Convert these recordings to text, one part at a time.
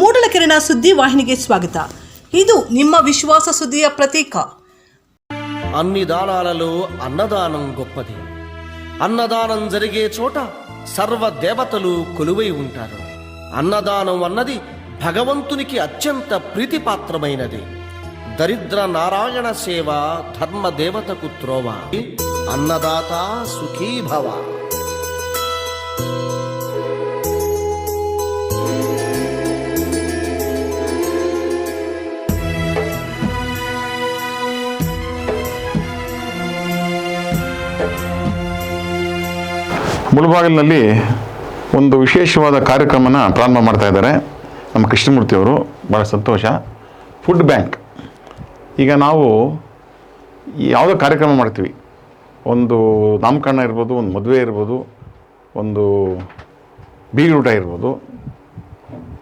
ಮೂಡಲಕೆರೆನ ಸುದ್ದಿ ವಾಹಿನಿಗೆ ಸ್ವಾಗತ ಇದು ನಿಮ್ಮ విశ్వాస సుద్దియ ప్రతీక అన్ని దానాలలో అన్నదానం గొప్పది అన్నదానం జరిగే చోట సర్వ దేవతలు కొలువై ఉంటారు అన్నదానం అన్నది భగవంతునికి అత్యంత ప్రీతిపాత్రమైనది దరిద్ర నారాయణ సేవ ధర్మ దేవతకు త్రోవ అన్నదాత సుఖీ ಮುಳುಬಾಗಿಲಿನಲ್ಲಿ ಒಂದು ವಿಶೇಷವಾದ ಕಾರ್ಯಕ್ರಮನ ಪ್ರಾರಂಭ ಮಾಡ್ತಾ ಇದ್ದಾರೆ. ನಮ್ಮ ಕೃಷ್ಣಮೂರ್ತಿಯವರು ಭಾಳ ಸಂತೋಷ. ಫುಡ್ ಬ್ಯಾಂಕ್ ಈಗ ನಾವು ಯಾವುದೋ ಕಾರ್ಯಕ್ರಮ ಮಾಡ್ತೀವಿ. ಒಂದು ನಾಮಕರಣ ಇರ್ಬೋದು, ಒಂದು ಮದುವೆ ಇರ್ಬೋದು, ಒಂದು ಬೀಗರೂಟ ಇರ್ಬೋದು.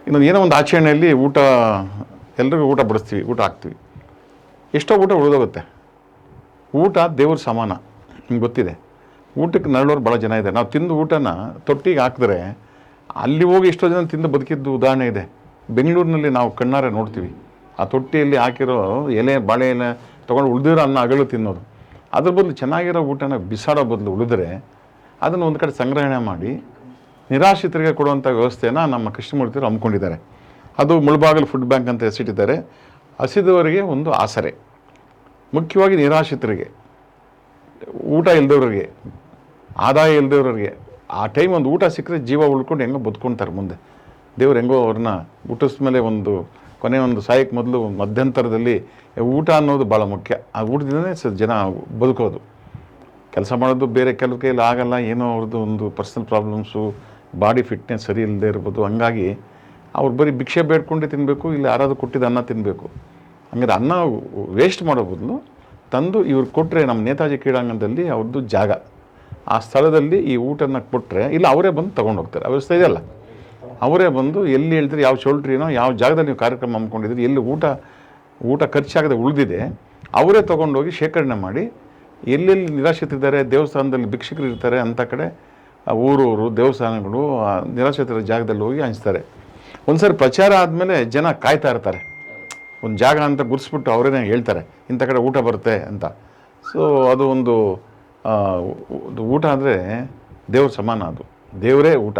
ಇನ್ನೊಂದು ಏನೋ ಒಂದು ಆಚರಣೆಯಲ್ಲಿ ಊಟ, ಎಲ್ರಿಗೂ ಊಟ ಬಡಿಸ್ತೀವಿ, ಊಟ ಹಾಕ್ತೀವಿ. ಎಷ್ಟೋ ಊಟ ಉಳಿದೋಗುತ್ತೆ. ಊಟ ದೇವ್ರ ಸಮಾನ, ನಿಮ್ಗೆ ಗೊತ್ತಿದೆ. ಊಟಕ್ಕೆ ನರಳೋರು ಭಾಳ ಜನ ಇದೆ. ನಾವು ತಿಂದು ಊಟನ ತೊಟ್ಟಿಗೆ ಹಾಕಿದ್ರೆ ಅಲ್ಲಿ ಹೋಗಿ ಎಷ್ಟೋ ಜನ ತಿಂದು ಬದುಕಿದ್ದು ಉದಾಹರಣೆ ಇದೆ. ಬೆಂಗಳೂರಿನಲ್ಲಿ ನಾವು ಕಣ್ಣಾರೆ ನೋಡ್ತೀವಿ. ಆ ತೊಟ್ಟಿಯಲ್ಲಿ ಹಾಕಿರೋ ಎಲೆ, ಬಾಳೆ ಎಲೆ ತೊಗೊಂಡು ಉಳಿದಿರೋ ಅನ್ನ ಅಗಳು ತಿನ್ನೋದು. ಅದ್ರ ಬದಲು ಚೆನ್ನಾಗಿರೋ ಊಟನ ಬಿಸಾಡೋ ಬದಲು ಉಳಿದ್ರೆ ಅದನ್ನು ಒಂದು ಕಡೆ ಸಂಗ್ರಹಣೆ ಮಾಡಿ ನಿರಾಶ್ರಿತರಿಗೆ ಕೊಡುವಂಥ ವ್ಯವಸ್ಥೆನ ನಮ್ಮ ಕೃಷ್ಣಮೂರ್ತಿಯವರು ಹಮ್ಮಿಕೊಂಡಿದ್ದಾರೆ. ಅದು ಮುಳಬಾಗಲು ಫುಡ್ ಬ್ಯಾಂಕ್ ಅಂತ ಹೆಸರಿಟ್ಟಿದ್ದಾರೆ. ಹಸಿದವರಿಗೆ ಒಂದು ಆಸರೆ. ಮುಖ್ಯವಾಗಿ ನಿರಾಶ್ರಿತರಿಗೆ. ಊಟ ಇಲ್ದವ್ರಿಗೆ. ಆದಾಯ ಇಲ್ಲದೇವ್ರಿಗೆ ಆ ಟೈಮ್ ಒಂದು ಊಟ ಸಿಕ್ಕರೆ ಜೀವ ಉಳ್ಕೊಂಡು ಹೆಂಗೋ ಬದುಕೊಂತಾರೆ ಮುಂದೆ. ದೇವ್ರು ಹೆಂಗೋ ಅವ್ರನ್ನ ಊಟದ ಮೇಲೆ ಒಂದು ಕೊನೆ ಒಂದು ಸಾಯಕ್ಕೆ ಮೊದಲು ಮಧ್ಯಂತರದಲ್ಲಿ ಊಟ ಅನ್ನೋದು ಭಾಳ ಮುಖ್ಯ. ಆ ಊಟದಿಂದನೇ ಸ ಜನ ಬದುಕೋದು. ಕೆಲಸ ಮಾಡೋದು ಬೇರೆ ಕೆಲವು ಕೈಯಲ್ಲಿ ಆಗಲ್ಲ, ಏನೋ ಅವ್ರದ್ದು ಒಂದು ಪರ್ಸನಲ್ ಪ್ರಾಬ್ಲಮ್ಸು ಬಾಡಿ ಫಿಟ್ನೆಸ್ ಸರಿ ಇಲ್ಲದೆ ಇರ್ಬೋದು. ಹಂಗಾಗಿ ಅವ್ರು ಬರೀ ಭಿಕ್ಷೆ ಬೇಡ್ಕೊಂಡು ತಿನ್ನಬೇಕು ಇಲ್ಲ ಯಾರಾದರೂ ಕೊಟ್ಟಿದ್ದು ಅನ್ನ ತಿನ್ನಬೇಕು ಹಂಗಾದ್ರೆ ಅನ್ನ ವೇಸ್ಟ್ ಮಾಡೋ ಬದಲು ತಂದು ಇವ್ರು ಕೊಟ್ಟರೆ ನಮ್ಮ ನೇತಾಜಿ ಕ್ರೀಡಾಂಗಣದಲ್ಲಿ ಅವ್ರದ್ದು ಜಾಗ. ಆ ಸ್ಥಳದಲ್ಲಿ ಈ ಊಟನ ಕೊಟ್ಟರೆ ಇಲ್ಲ, ಅವರೇ ಬಂದು ತೊಗೊಂಡು ಹೋಗ್ತಾರೆ ವ್ಯವಸ್ಥೆ ಇದೆಯಲ್ಲ ಅವರೇ ಬಂದು ಎಲ್ಲಿ ಹೇಳ್ತೀರಿ, ಯಾವ ಚೌಲ್ಟ್ರಿನೋ, ಯಾವ ಜಾಗದಲ್ಲಿ ನೀವು ಕಾರ್ಯಕ್ರಮ ಹಮ್ಮಿಕೊಂಡಿದ್ದೀರಿ, ಎಲ್ಲಿ ಊಟ ಊಟ ಖರ್ಚಾಗದೆ ಉಳಿದಿದೆ, ಅವರೇ ತೊಗೊಂಡೋಗಿ ಶೇಖರಣೆ ಮಾಡಿ, ಎಲ್ಲೆಲ್ಲಿ ನಿರಾಶ್ರಿತರಿದ್ದಾರೆ, ದೇವಸ್ಥಾನದಲ್ಲಿ ಭಿಕ್ಷಕರು ಇರ್ತಾರೆ ಅಂಥ ಕಡೆ ಊರೂರು, ದೇವಸ್ಥಾನಗಳು ನಿರಾಶ್ರಿತರ ಜಾಗದಲ್ಲಿ ಹೋಗಿ ಹಂಚ್ತಾರೆ. ಒಂದ್ಸರಿ ಪ್ರಚಾರ ಆದಮೇಲೆ ಜನ ಕಾಯ್ತಾ ಇರ್ತಾರೆ. ಒಂದು ಜಾಗ ಅಂತ ಗುರ್ಸ್ಬಿಟ್ಟು ಅವರೇನೆ ಹೇಳ್ತಾರೆ, ಇಂಥ ಕಡೆ ಊಟ ಬರುತ್ತೆ ಅಂತ. ಸೊ ಅದು ಒಂದು ಒಂದು ಊಟ ಅಂದರೆ ದೇವ್ರ ಸಮಾನ ಅದು. ದೇವರೇ ಊಟ.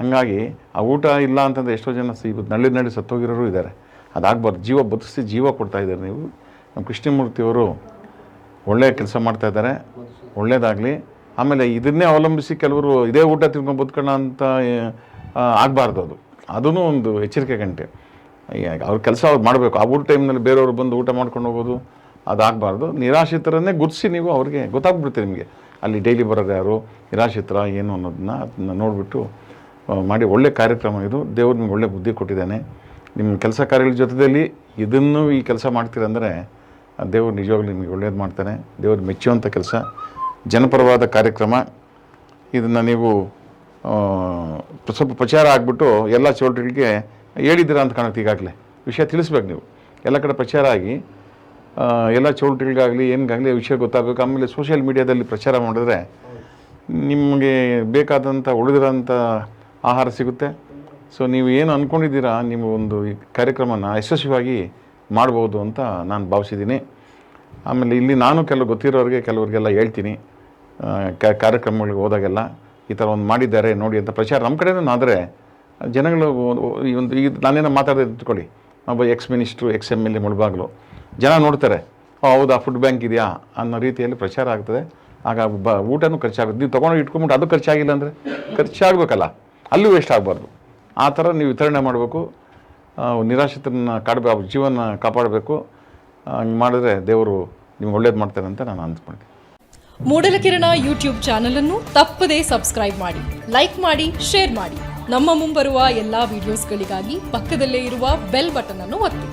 ಹಾಗಾಗಿ ಆ ಊಟ ಇಲ್ಲ ಅಂತಂದರೆ ಎಷ್ಟೋ ಜನ ಸಿ ನಳ್ಳಿ ನಳ್ಳಿ ಸತ್ತೋಗಿರೋರು ಇದ್ದಾರೆ ಅದಾಗಬಾರ್ದು. ಜೀವ ಬದುಕಿಸಿ ಜೀವ ಕೊಡ್ತಾ ಇದ್ದಾರೆ ನೀವು. ನಮ್ಮ ಕೃಷ್ಣಮೂರ್ತಿಯವರು ಒಳ್ಳೆಯ ಕೆಲಸ ಮಾಡ್ತಾ ಇದ್ದಾರೆ. ಒಳ್ಳೇದಾಗಲಿ. ಆಮೇಲೆ ಇದನ್ನೇ ಅವಲಂಬಿಸಿ ಕೆಲವರು ಇದೇ ಊಟ ತಿನ್ಕೊಂಡು ಬದುಕೋಣ ಅಂತ ಆಗಬಾರ್ದು ಅದು. ಅದೂ ಒಂದು ಎಚ್ಚರಿಕೆ ಗಂಟೆ. ಅವ್ರ ಕೆಲಸ ಅವ್ರು ಮಾಡಬೇಕು. ಆ ಊಟ ಟೈಮ್ನಲ್ಲಿ ಬೇರೆಯವರು ಬಂದು ಊಟ ಮಾಡ್ಕೊಂಡು ಹೋಗೋದು ಅದಾಗಬಾರ್ದು. ನಿರಾಶ್ರಿತರನ್ನೇ ಗುರುತಿಸಿ ನೀವು ಅವ್ರಿಗೆ ಗೊತ್ತಾಗ್ಬಿಡುತ್ತೆ ನಿಮಗೆ. ಅಲ್ಲಿ ಡೈಲಿ ಬರೋರು ಯಾರು, ನಿರಾಶ್ರಿತರ, ಏನು ಅನ್ನೋದನ್ನ ನೋಡಿಬಿಟ್ಟು ಮಾಡಿ ಒಳ್ಳೆ ಕಾರ್ಯಕ್ರಮ ಇದು. ದೇವ್ರು ನಿಮ್ಗೆ ಒಳ್ಳೆ ಬುದ್ಧಿ ಕೊಟ್ಟಿದ್ದಾನೆ. ನಿಮ್ಮ ಕೆಲಸ ಕಾರ್ಯಗಳ ಜೊತೆಯಲ್ಲಿ ಇದನ್ನು ಈ ಕೆಲಸ ಮಾಡ್ತೀರಂದರೆ ದೇವರು ನಿಜವಾಗ್ಲೂ ನಿಮಗೆ ಒಳ್ಳೇದು ಮಾಡ್ತಾನೆ. ದೇವರು ಮೆಚ್ಚುವಂಥ ಕೆಲಸ. ಜನಪರವಾದ ಕಾರ್ಯಕ್ರಮ. ಇದನ್ನು ನೀವು ಸ್ವಲ್ಪ ಪ್ರಚಾರ ಆಗಿಬಿಟ್ಟು ಎಲ್ಲ ಚೌಲ್ಟ್ರಿಗೆ ಹೇಳಿದ್ದೀರಾ ಅಂತ ಕಾಣುತ್ತೆ ಈಗಾಗಲೇ. ವಿಷಯ ತಿಳಿಸ್ಬೇಕು ನೀವು. ಎಲ್ಲ ಕಡೆ ಪ್ರಚಾರ ಆಗಿ ಎಲ್ಲ ಚೌಲ್ಟ್ರಿಗಾಗಲಿ ಏನಿಗಾಗಲಿ ವಿಷಯ ಗೊತ್ತಾಗಬೇಕು. ಆಮೇಲೆ ಸೋಷಿಯಲ್ ಮೀಡಿಯಾದಲ್ಲಿ ಪ್ರಚಾರ ಮಾಡಿದ್ರೆ ನಿಮಗೆ ಬೇಕಾದಂಥ ಉಳಿದಿರೋಂಥ ಆಹಾರ ಸಿಗುತ್ತೆ. ಸೊ ನೀವು ಏನು ಅಂದ್ಕೊಂಡಿದ್ದೀರಾ ನಿಮ್ಮ ಒಂದು ಈ ಕಾರ್ಯಕ್ರಮನ ಯಶಸ್ವಿಯಾಗಿ ಮಾಡ್ಬೋದು ಅಂತ ನಾನು ಭಾವಿಸಿದ್ದೀನಿ. ಆಮೇಲೆ ಇಲ್ಲಿ ನಾನು ಕೆಲವು ಗೊತ್ತಿರೋರಿಗೆ ಕೆಲವರಿಗೆಲ್ಲ ಹೇಳ್ತೀನಿ. ಕಾರ್ಯಕ್ರಮಗಳಿಗೆ ಹೋದಾಗೆಲ್ಲ ಈ ಥರ ಒಂದು ಮಾಡಿದ್ದಾರೆ, ನೋಡಿ ಅಂತ ಪ್ರಚಾರ. ನಮ್ಮ ಕಡೆನೂ ಆದರೆ ಜನಗಳು ಈ ಒಂದು ಈಗ ನಾನೇನೋ ಮಾತಾಡೋದು ಇಟ್ಕೊಳ್ಳಿ ಒಬ್ಬ ex minister ex M L A Mulbagal. ಜನ ನೋಡ್ತಾರೆ ಹೌದಾ ಫುಡ್ ಬ್ಯಾಂಕ್ ಇದೆಯಾ? ಅನ್ನೋ ರೀತಿಯಲ್ಲಿ ಪ್ರಚಾರ ಆಗ್ತದೆ. ಆಗ ಬ, ಊಟನೂ ಖರ್ಚಾಗುತ್ತೆ. ನೀವು ತೊಗೊಂಡು ಇಟ್ಕೊಂಬಿಟ್ಟು ಅದು ಖರ್ಚಾಗಿಲ್ಲ ಅಂದರೆ ಖರ್ಚಾಗಬೇಕಲ್ಲ, ಅಲ್ಲೂ ವೇಸ್ಟ್ ಆಗಬಾರ್ದು. ಆ ಥರ ನೀವು ವಿತರಣೆ ಮಾಡಬೇಕು. ನಿರಾಶ್ರಿತರನ್ನ ಕಾಡಬೇಕು ಜೀವನ ಕಾಪಾಡಬೇಕು. ಹಂಗೆ ಮಾಡಿದ್ರೆ ದೇವರು ನಿಮ್ಗೆ ಒಳ್ಳೇದು ಮಾಡ್ತಾರೆ ಅಂತ ನಾನು ಅನ್ಸ್ಕೊಂಡೆ ಮೂಡಲ ಕಿರಣ ಯೂಟ್ಯೂಬ್ ಚಾನಲ್ ಅನ್ನು ತಪ್ಪದೇ ಸಬ್ಸ್ಕ್ರೈಬ್ ಮಾಡಿ ಲೈಕ್ ಮಾಡಿ ಶೇರ್ ಮಾಡಿ. ನಮ್ಮ ಮುಂಬರುವ ಎಲ್ಲಾ ವಿಡಿಯೋಸ್ಗಳಿಗಾಗಿ ಪಕ್ಕದಲ್ಲೇ ಇರುವ ಬೆಲ್ ಬಟನ್ ಅನ್ನು ಒತ್ತಿ.